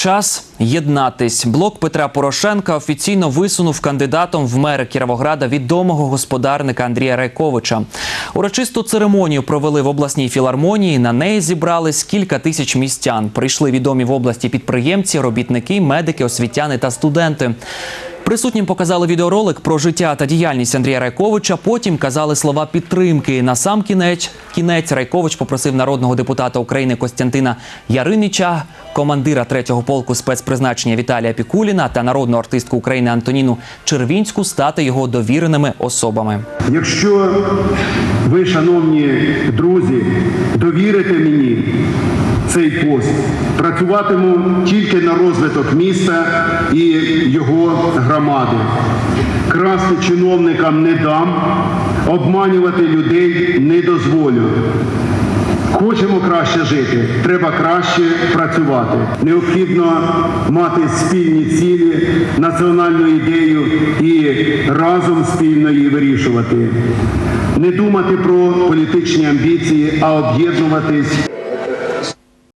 Час єднатись. Блок Петра Порошенка офіційно висунув кандидатом в мери Кіровограда відомого господарника Андрія Райковича. Урочисту церемонію провели в обласній філармонії. На неї зібрались кілька тисяч містян. Прийшли відомі в області підприємці, робітники, медики, освітяни та студенти. Присутнім показали відеоролик про життя та діяльність Андрія Райковича. Потім казали слова підтримки. На сам кінець кінець Райкович попросив народного депутата України Костянтина Яриніча, командира третього полку спецпризначення Віталія Пікуліна та народну артистку України Антоніну Червінську стати його довіреними особами. Якщо ви, шановні друзі, довірите мені цей пост, працюватиму тільки на розвиток міста і його громади. Красти чиновникам не дам, обманювати людей не дозволю. Хочемо краще жити, треба краще працювати. Необхідно мати спільні цілі, національну ідею і разом спільно її вирішувати. Не думати про політичні амбіції, а об'єднуватись